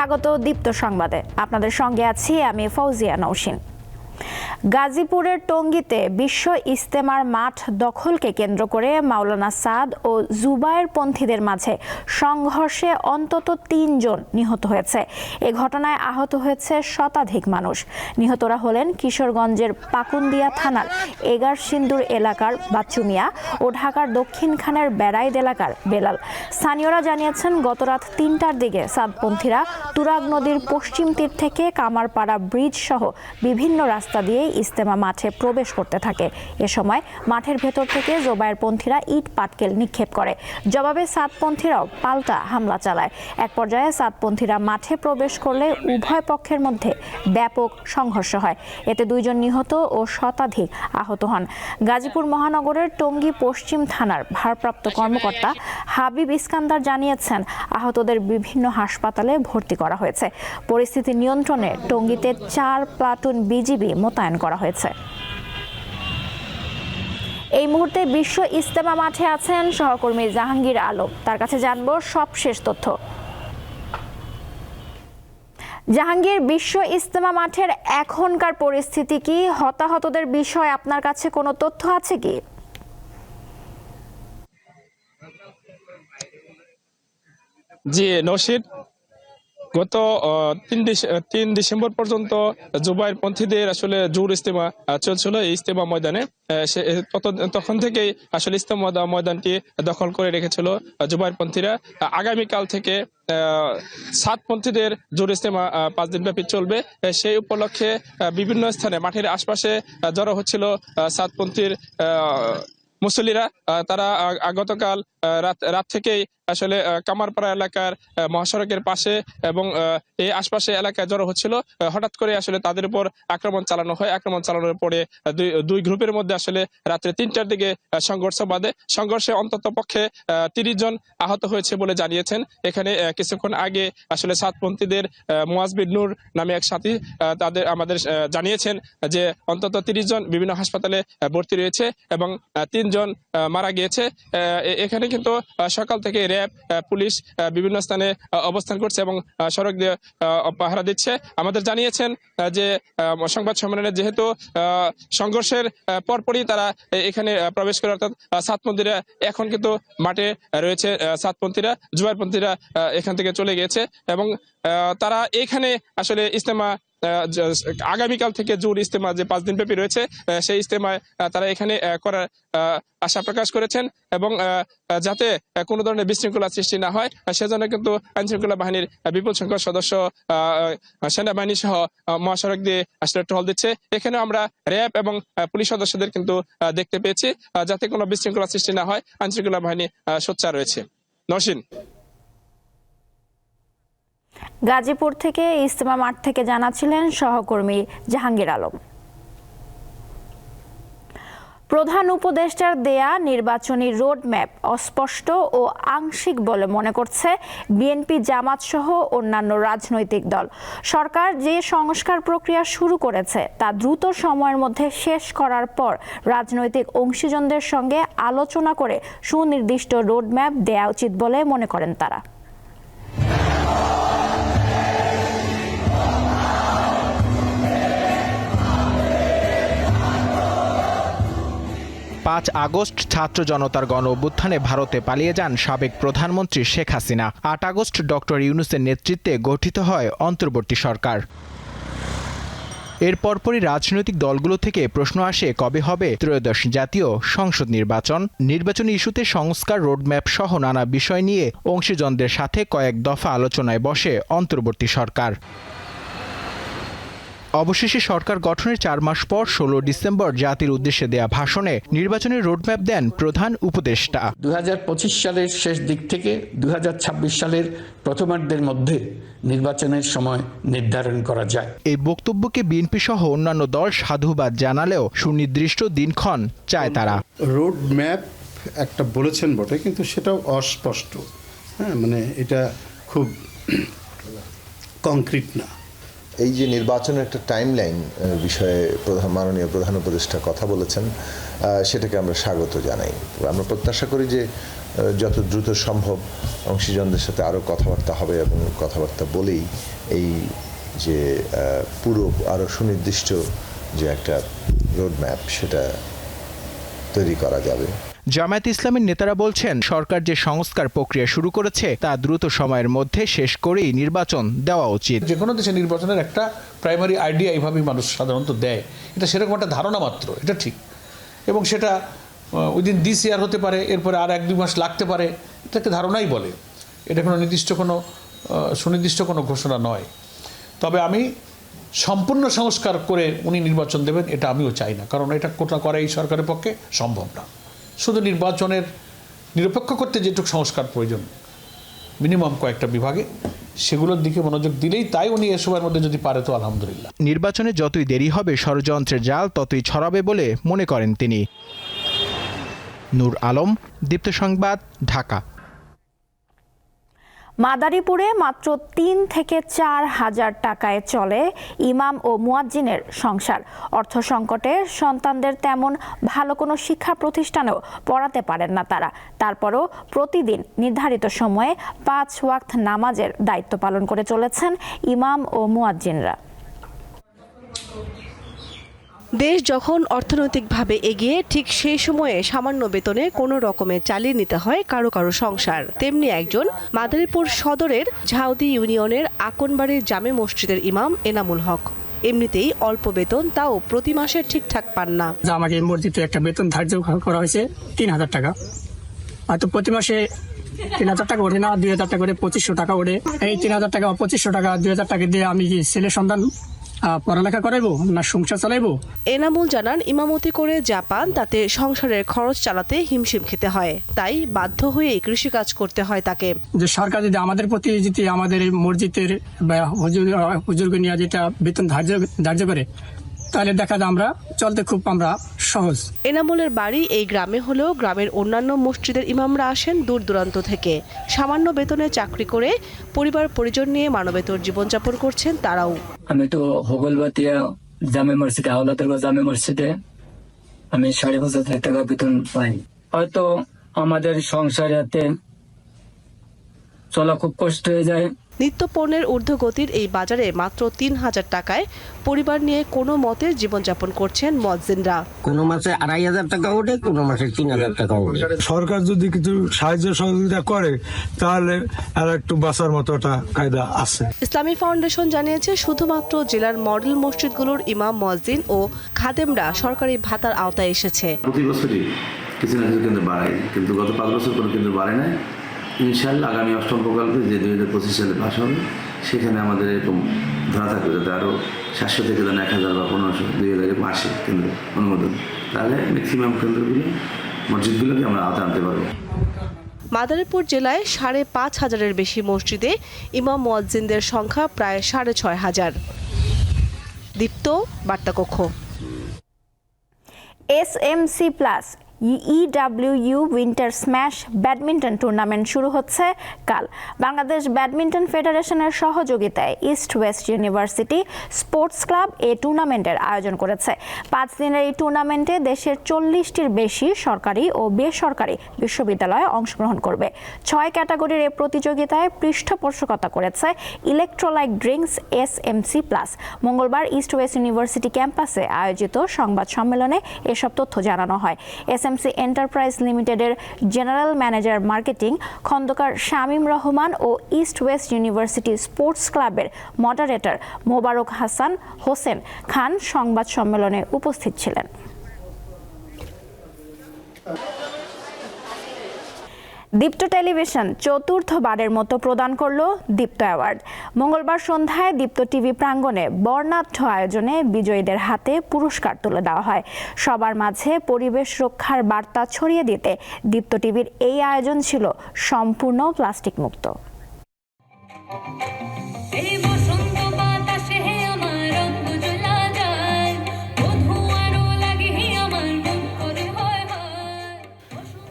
স্বাগত দীপ্ত সংবাদে। আপনাদের সঙ্গে আছি আমি ফৌজিয়া নৌসিন। গাজীপুরের টঙ্গীতে বিশ্ব ইস্তেমার মাঠ দখলকে কেন্দ্র করে মাওলানা সাদ ও জুবায়ের পন্থীদের মাঝে সংঘর্ষে অন্তত তিনজন নিহত হয়েছে। এ ঘটনায় আহত হয়েছে শতাধিক মানুষ। নিহতরা হলেন কিশোরগঞ্জের পাকুন্দিয়া থানার এগার সিন্দুর এলাকার বাচ্চু মিয়া ও ঢাকার দক্ষিণখানের বেড়াইদ এলাকার বেলাল। স্থানীয়রা জানিয়েছেন, গতরাত তিনটার দিকে সাদপন্থীরা তুরাগ নদীর পশ্চিম তীর থেকে কামারপাড়া ব্রিজ সহ বিভিন্ন রাস্তা দিয়ে ইস্তেমা মাঠে প্রবেশ করতে থাকে। এ সময় মাঠের ভেতর থেকে জোবায়ের পন্থীরা ইট পাটকেল নিক্ষেপ করে। জবাবে সাতপন্থীরাও পাল্টা হামলা চালায়। এক পর্যায়ে সাতপন্থীরা মাঠে প্রবেশ করলে উভয় পক্ষের মধ্যে ব্যাপক সংঘর্ষ হয়। এতে দুইজন নিহত ও শতাধিক আহত হন। গাজীপুর মহানগরের টঙ্গী পশ্চিম থানার ভারপ্রাপ্ত কর্মকর্তা হাবিব ইস্কান্দার জানিয়েছেন, আহতদের বিভিন্ন হাসপাতালে ভর্তি করা হয়েছে। পরিস্থিতি নিয়ন্ত্রণে টঙ্গীতে চার প্লাটুন বিজিবি মোতায়েন করা হয়েছে। এই মুহূর্তে বিশ্ব ইস্তেমা মাঠে আছেন সহকর্মী জাহাঙ্গীর আলম। তার কাছে জানব সবশেষ তথ্য। জাহাঙ্গীর, বিশ্ব ইস্তেমা মাঠের এখনকার পরিস্থিতি কি? হতাহতদের বিষয়ে আপনার কাছে কোনো তথ্য আছে কি? জি নৌশিদ গত তিন তিন ডিসেম্বর পর্যন্ত জুবাইর পন্থীদের আসলে জোর ইস্তেমা চলছিল এই ইস্তেমা ময়দানে। তখন থেকেই আসলে ইস্তেমা ময়দা- ময়দানটি দখল করে রেখেছিল জুবাইর পন্থীরা। আগামীকাল থেকে সাতপন্থীদের জোর ইস্তেমা পাঁচ দিন ব্যাপী চলবে সেই উপলক্ষে বিভিন্ন স্থানে মাঠের আশপাশে জড়ো হচ্ছিল সাতপন্থীর আহ, তারা গতকাল রাত রাত থেকেই আসলে কামারপাড়া এলাকার মহাসড়কের পাশে এবং এই আশপাশে এলাকায় জড়ো হচ্ছিল। হঠাৎ করে আসলে তাদের উপর আক্রমণ চালানো হয়। আক্রমণ চালানোর পরে দুই দুই গ্রুপের মধ্যে আসলে রাত্রে তিনটার দিকে সংঘর্ষ বাঁধে। সংঘর্ষে অন্তত পক্ষে তিরিশ জন আহত হয়েছে বলে জানিয়েছেন। এখানে কিছুক্ষণ আগে আসলে সাতপন্থীদের মোয়াজবির নূর নামে এক সাথী তাদের, আমাদের জানিয়েছেন যে অন্তত তিরিশ জন বিভিন্ন হাসপাতালে ভর্তি রয়েছে এবং তিনজন মারা গিয়েছে। এখানে কিন্তু সকাল থেকে র্যাব পুলিশ বিভিন্ন স্থানে অবস্থান করছে এবং সড়ক দিয়ে পাহারা দিচ্ছে। আমাদের জানিয়েছেন যে সংবাদ সম্মেলনে যেহেতু সংঘর্ষের পরপরই তারা এখানে প্রবেশ করে অর্থাৎ সাতপন্থীরা এখন কিন্তু মাঠে রয়েছে সাতপন্থীরা জুবাইরপন্থীরা আহ, এখান থেকে চলে গিয়েছে এবং তারা এখানে আসলে ইস্তেমা আগামীকাল থেকে জোর ইস্তেমা যে পাঁচ দিন ব্যাপী রয়েছে সেই ইস্তেমায় তারা এখানে করার আশা প্রকাশ করেছেন এবং যাতে কোনো ধরনের বিশৃঙ্খলা সৃষ্টি না হয় সেজন্য কিন্তু আইন শৃঙ্খলা বাহিনীর বিপুল সংখ্যক সদস্য সেনাবাহিনী সহ মহাসড়ক দিয়ে আসলে টহল দিচ্ছে। এখানে আমরা র্যাব এবং পুলিশ সদস্যদের কিন্তু দেখতে পেয়েছি যাতে কোনো বিশৃঙ্খলা সৃষ্টি না হয় আইন শৃঙ্খলা বাহিনী সোচ্চার রয়েছে। নসীন গাজীপুর থেকে ইস্তেমা মাঠ থেকে জানাচ্ছিলেন সহকর্মী জাহাঙ্গীর আলম। প্রধান উপদেষ্টার দেয়া নির্বাচনী রোডম্যাপ অস্পষ্ট ও আংশিক বলে মনে করছে বিএনপি জামাত সহ অন্যান্য রাজনৈতিক দল। সরকার যে সংস্কার প্রক্রিয়া শুরু করেছে, তা দ্রুত সময়ের মধ্যে শেষ করার পর রাজনৈতিক অংশীজনদের সঙ্গে আলোচনা করে সুনির্দিষ্ট রোডম্যাপ দেয়া উচিত বলে মনে করেন তারা। পাঁচ আগস্ট ছাত্র জনতার গণ অভ্যুত্থানে ভারতে পালিয়ে যান সাবেক প্রধানমন্ত্রী শেখ হাসিনা। আট আগস্ট ডক্টর ইউনুসের নেতৃত্বে গঠিত হয় অন্তর্বর্তী সরকার। এর পরপরই রাজনৈতিক দলগুলো থেকে প্রশ্ন আসে কবে হবে ত্রয়োদশ জাতীয় সংসদ নির্বাচন। নির্বাচনী ইস্যুতে সংস্কার, রোডম্যাপ সহ নানা বিষয় নিয়ে অংশীজনদের সাথে কয়েক দফা আলোচনায় বসে অন্তর্বর্তী সরকার। অবশেষে সরকার গঠনের চার মাস পর ষোলো ডিসেম্বর জাতির উদ্দেশ্যে দেয়া ভাষণে নির্বাচনের রোডম্যাপ দেন প্রধান উপদেষ্টা। দু হাজার পঁচিশ সালের শেষ দিক থেকে দু হাজার ছাব্বিশ সালের প্রথমার্ধের মধ্যে নির্বাচনের সময় নির্ধারণ করা যায়। এই বক্তব্যকে বিএনপি সহ অন্যান্য দল সাধুবাদ জানালেও সুনির্দিষ্ট দিনক্ষণ চায় তারা। রোড ম্যাপ একটা বলেছেন বটে কিন্তু সেটাও অস্পষ্ট। হ্যাঁ মানে এটা খুব কংক্রিট না। এই যে নির্বাচনের একটা টাইম লাইন বিষয়ে প্রধান, মাননীয় প্রধান উপদেষ্টা কথা বলেছেন সেটাকে আমরা স্বাগত জানাই। আমরা প্রত্যাশা করি যে যত দ্রুত সম্ভব অংশীজনদের সাথে আরও কথাবার্তা হবে এবং কথাবার্তা বলেই এই যে পুরো আরও সুনির্দিষ্ট যে একটা রোডম্যাপ সেটা তৈরি করা যাবে। জামায়াত ইসলামের নেতারা বলছেন, সরকার যে সংস্কার প্রক্রিয়া শুরু করেছে, তা দ্রুত সময়ের মধ্যে শেষ করেই নির্বাচন দেওয়া উচিত। যে কোনো দেশে নির্বাচনের একটা প্রাইমারি আইডিয়া এইভাবেই মানুষ সাধারণত দেয়। এটা সেরকম একটা ধারণা মাত্র, এটা ঠিক। এবং সেটা উইদিন দিস ইয়ার হতে পারে, এরপরে আর এক দুই মাস লাগতে পারে এটাকে ধারণাই বলে। এটা কোনো নির্দিষ্ট কোনো সুনির্দিষ্ট কোনো ঘোষণা নয়। তবে আমি সম্পূর্ণ সংস্কার করে উনি নির্বাচন দেবেন, এটা আমিও চাই না। কারণ এটা কোটা করা এই সরকারের পক্ষে সম্ভব না। শুধু নির্বাচনের নিরপেক্ষ করতে যেটুক সংস্কার প্রয়োজন, মিনিমাম কয়েকটা বিভাগে, সেগুলোর দিকে মনোযোগ দিলেই তাই উনি এ সময়ের মধ্যে যদি পারে তো আলহামদুলিল্লাহ। নির্বাচনে যতই দেরি হবে, ষড়যন্ত্রের জাল ততই ছড়াবে বলে মনে করেন তিনি। নূর আলম, দীপ্ত সংবাদ, ঢাকা। মাদারীপুরে মাত্র তিন থেকে চার হাজার টাকায় চলে ইমাম ও মুয়াজ্জিনের সংসার। অর্থ সংকটে সন্তানদের তেমন ভালো কোনো শিক্ষা প্রতিষ্ঠানেও পড়াতে পারেন না তারা। তারপরও প্রতিদিন নির্ধারিত সময়ে পাঁচ ওয়াক্ত নামাজের দায়িত্ব পালন করে চলেছেন ইমাম ও মুয়াজ্জিনরা। দেশ যখন অর্থনৈতিকভাবে এগিয়ে, ঠিক সেই সময়ে সামান্য বেতনে কোনো রকমে চালিয়ে নিতে হয় কারও কারও সংসার। তেমনি একজন মাদারীপুর সদরের ঝাউদি ইউনিয়নের আকনবাড়ির জামে মসজিদের ইমাম এনামুল হক। এমনিতেই অল্প বেতন, তাও প্রতি মাসে ঠিকঠাক পান না। আমাকে মসজিদে একটা বেতন ধার্য করা হয়েছে তিন হাজার টাকা। হয়তো প্রতি মাসে তিন হাজার টাকা ওঠে না, দুই হাজার টাকা করে পঁচিশশো টাকা ওঠে। এই তিন হাজার টাকা পঁচিশশো টাকা, দুই হাজার টাকা দিয়ে আমি ছেলে সন্তান পড়ালেখা করাইবো না সংসার চালাইবো? এনামুল জানান ইমামতি করে জাপান তাতে সংসারের খরচ চালাতে হিমশিম খেতে হয়। তাই বাধ্য হয়ে কৃষিকাজ করতে হয় তাকে। যে সরকার যদি আমাদের প্রতি যদি আমাদের মসজিদের বা হুজুর হুজুরকে নিয়ে যেটা বেতন ধার্য ধার্য করে তাহলে দেখা যায় আমরা চলতে খুব আমরা সহজ। এনামুলের বাড়ি এই গ্রামে হলেও গ্রামের অন্যান্য মসজিদের ইমামরা আসেন দূর দূরান্ত থেকে। সামান্য বেতনে চাকরি করে পরিবার পরিজন নিয়ে মানবেতর জীবনযাপন করছেন তারাও। আমি তো হোগলবাতিয়া জামে মসজিদে আওলাতের জামে মসজিদে আমি সাড়ে পাঁচ হাজার টাকা বেতন পাই। হয়তো আমাদের সংসারেতে চলা খুব কষ্ট হয়ে যায় নিত্য পণ্যের ঊর্ধ্বগতির এই বাজারে মাত্র তিন হাজার টাকায় পরিবার নিয়ে কোনো মতে জীবনযাপন করছেন মজ্জিনরা কোনো মাসে আড়াই হাজার টাকা ওঠে কোনো মাসে তিন হাজার টাকা ওঠে। সরকার যদি কিছু সাহায্য সহযোগিতা করে তাহলে আর একটু বাঁচার মতো একটা কায়দা আছে। ইসলামী ফাউন্ডেশন জানিয়েছে শুধুমাত্র জেলার মডেল মসজিদগুলোর ইমাম মসজিদ ও খাদেমরা সরকারি ভাতার আওতায় এসেছে। প্রতি বছরই কিছু না কিছু কেন্দ্র বাড়ায় কিন্তু গত পাঁচ বছর কোনো কেন্দ্র বাড়ে নাই। ইনশাল্লাহ আগামী অষ্টম প্রকল্পে যে দুই হাজার পঁচিশ সালে পাশ হবে সেখানে আমাদের এরকম ধরা থাকবে যাতে আরও সাতশো থেকে যেন এক হাজার বা পনেরোশো দুই হাজার এরকম আসে কেন্দ্র অনুমোদন। তাহলে ম্যাক্সিমাম কেন্দ্রগুলো মসজিদগুলোকে আমরা আওতা আনতে পারব। মাদারীপুর জেলায় সাড়ে পাঁচ হাজারের বেশি মসজিদে ইমাম মুয়াজ্জিনদের সংখ্যা প্রায় সাড়ে ছয় হাজার। Deepto বার্তাকক্ষ। S M C plus EWU winter smash badminton tournament শুরু হচ্ছে কাল। বাংলাদেশ ব্যাডমিন্টন ফেডারেশনের সহযোগিতায় East West University sports club এই টুর্নামেন্টের আয়োজন করেছে। পাঁচ দিনের এই টুর্নামেন্টে দেশের চল্লিশটির বেশি সরকারি ও বেসরকারি বিশ্ববিদ্যালয়ে অংশগ্রহণ করবে। ছয় ক্যাটাগরির এই প্রতিযোগিতায় পৃষ্ঠপোষকতা করেছে electrolyte drinks S M C plus মঙ্গলবার ইস্ট ওয়েস্ট ইউনিভার্সিটি ক্যাম্পাসে আয়োজিত সংবাদ সম্মেলনে এসব তথ্য জানানো হয়। এসএমসি এন্টারপ্রাইজ লিমিটেডের general manager marketing Khandaker Shamim Rahman ও ইস্ট ওয়েস্ট ইউনিভার্সিটি স্পোর্টস ক্লাবের মডারেটর মোবারক হাসান হোসেন খান সংবাদ সম্মেলনে উপস্থিত ছিলেন। দীপ্ত টেলিভিশন চতুর্থবারের মতো প্রদান করল দীপ্ত অ্যাওয়ার্ড। মঙ্গলবার সন্ধ্যায় দীপ্ত টিভি প্রাঙ্গণে বর্ণাঢ্য আয়োজনে বিজয়ীদের হাতে পুরস্কার তুলে দেওয়া হয়। সবার মাঝে পরিবেশ রক্ষার বার্তা ছড়িয়ে দিতে দীপ্ত টিভির এই আয়োজন ছিল সম্পূর্ণ প্লাস্টিক মুক্ত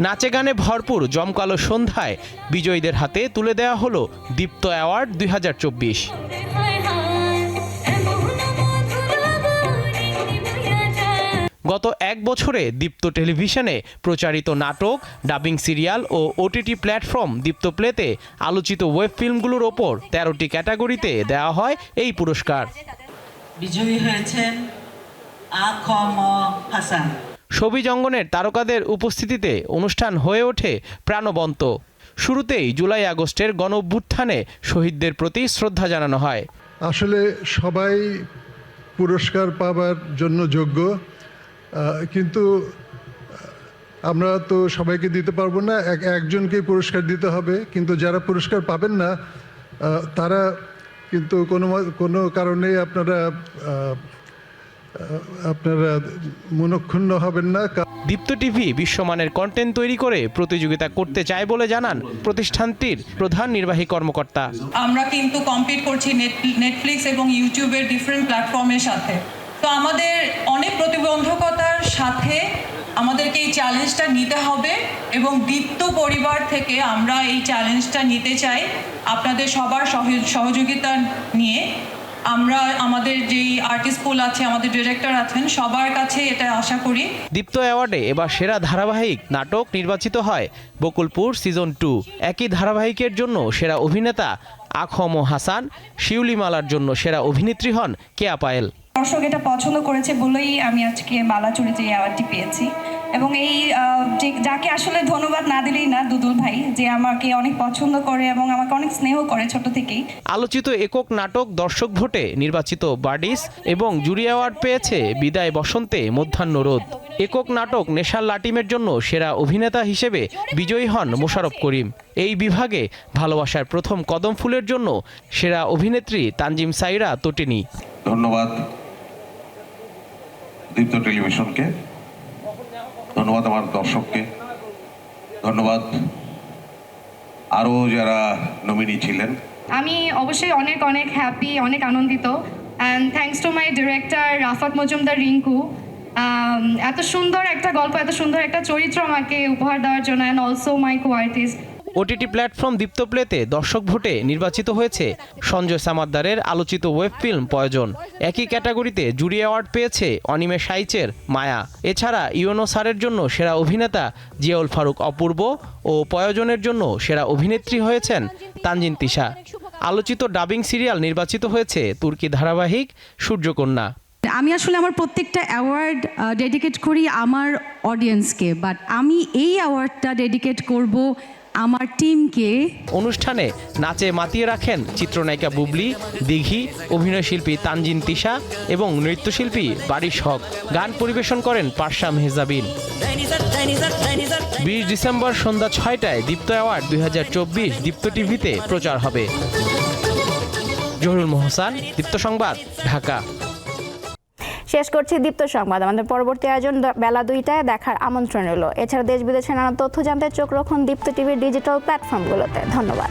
নাচে গানে ভরপুর জমকালো সন্ধ্যায় বিজয়ীদের হাতে তুলে দেওয়া হলো দীপ্ত অ্যাওয়ার্ড দুই গত এক বছরে দীপ্ত টেলিভিশনে প্রচারিত নাটক, ডাবিং সিরিয়াল ও ওটিটি প্ল্যাটফর্ম দীপ্ত প্লেতে আলোচিত ওয়েব ফিল্মগুলোর ওপর তেরোটি ক্যাটাগরিতে দেওয়া হয় এই পুরস্কার। বিজয়ী হয়েছেন আখম হাসান। ছবি জঙ্গনের তারকাদের উপস্থিতিতে অনুষ্ঠান হয়ে ওঠে প্রাণবন্ত। শুরুতেই জুলাই আগস্টের গণ শহীদদের প্রতি শ্রদ্ধা জানানো হয়। আসলে সবাই পুরস্কার পাবার জন্য যোগ্য কিন্তু আমরা তো সবাইকে দিতে পারব না, এক, একজনকেই পুরস্কার দিতে হবে, কিন্তু যারা পুরস্কার পাবেন না তারা কিন্তু কোনো কোনো কারণেই আপনারা আপনারা মনক্ষুণ্ণ হবেন না দীপ্ত টিভি বিশ্বমানের কন্টেন্ট তৈরি করে প্রতিযোগিতা করতে চায় বলে জানান প্রতিষ্ঠানটির প্রধান নির্বাহী কর্মকর্তা। আমরা কিন্তু কম্পিট করছি নেটফ্লিক্স এবং ইউটিউবের ডিফারেন্ট প্ল্যাটফর্মের সাথে। তো আমাদের অনেক প্রতিবন্ধকতার সাথে আমাদেরকে এই চ্যালেঞ্জটা নিতে হবে এবং দীপ্ত পরিবার থেকে আমরা এই চ্যালেঞ্জটা নিতে চাই। আপনাদের সবার সহযোগিতা নিয়ে আমরা আমাদের যেই আর্টিস্ট পুল আছে আমাদের ডিরেক্টর আছেন সবার কাছে এটা আশা করি। দীপ্ত অ্যাওয়ার্ডে এবার সেরা ধারাবাহিক নাটক নির্বাচিত হয় বকুলপুর সিজন টু একই ধারাবাহিকের জন্য সেরা অভিনেতা আখম হাসান শিউলিমালার জন্য সেরা অভিনেত্রী হন কেয়া পায়েল। দর্শক এটা পছন্দ করেছে বলেই আমি আজকে মালা চুরিতে এই অ্যাওয়ার্ডটি পেয়েছি। এবং এই যে যাকে আসলে ধন্যবাদ না দিলেই না দুদুল ভাই যে আমাকে অনেক পছন্দ করে এবং আমাকে অনেক স্নেহ করে ছোট থেকেই। আলোচিত একক নাটক দর্শক ভোটে নির্বাচিত বার্ডিস এবং জুরি অ্যাওয়ার্ড পেয়েছে বিদায় বসন্তে মধ্যাহ্ন রোদ। একক নাটক নেশাল লাটিমের জন্য সেরা অভিনেতা হিসেবে বিজয়ী হন মোশারফ করিম। এই বিভাগে ভালোবাসার প্রথম কদম ফুলের জন্য সেরা অভিনেত্রী তানজিম সাইরা তটিনী। ধন্যবাদ দীপ্ত টেলিভিশনকে। ধন্যবাদ আমার দর্শককে। ধন্যবাদ আরও যারা নমিনি ছিলেন। আমি অবশ্যই অনেক অনেক হ্যাপি অনেক আনন্দিত। And thanks to my director Rafat Majumder Rinku. এত সুন্দর একটা গল্প, এত সুন্দর একটা চরিত্র আমাকে উপহার দেওয়ার জন্য and also my co artist OTT platform Deepto প্লেতে দর্শক ভোটে নির্বাচিত হয়েছে সঞ্জয় সামাদ্দারের আলোচিত ওয়েব ফিল্ম প্রয়োজন একই ক্যাটাগরিতে জুরি অ্যাওয়ার্ড পেয়েছে অনিমে সাইচের মায়া। এছাড়া ইউনো সারের জন্য সেরা অভিনেতা জিয়াউল ফারুক অপূর্ব ও প্রয়োজনের জন্য সেরা অভিনেত্রী হয়েছেন তানজিন তিশা। আলোচিত ডাবিং সিরিয়াল নির্বাচিত হয়েছে তুর্কি ধারাবাহিক সূর্যকন্যা। আমি আসলে আমার প্রত্যেকটা অ্যাওয়ার্ড ডেডিকেট করি আমার অডিয়েন্সকে, বাট আমি এই অ্যাওয়ার্ডটা ডেডিকেট করব আমার টিমকে অনুষ্ঠানে নাচে মাতিয়ে রাখেন চিত্রনায়িকা বুবলি, দিঘি অভিনয়শিল্পী তানজিন তিশা এবং নৃত্যশিল্পী বারিশ হক। গান পরিবেশন করেন পার্শা মেহজাবিন বিশ ডিসেম্বর সন্ধ্যা ছয়টায় দীপ্ত অ্যাওয়ার্ড দুই হাজার চব্বিশ দীপ্ত টিভিতে প্রচার হবে। জহুরুল মোহসান, দীপ্ত সংবাদ, ঢাকা। শেষ করছি দীপ্ত সংবাদ। আমাদের পরবর্তী আয়োজন বেলা দুইটায় দেখার আমন্ত্রণ রইল। এছাড়া দেশ বিদেশের নানা তথ্য জানতে চোখ রাখুন দীপ্ত টিভির ডিজিটাল প্ল্যাটফর্মগুলোতে ধন্যবাদ।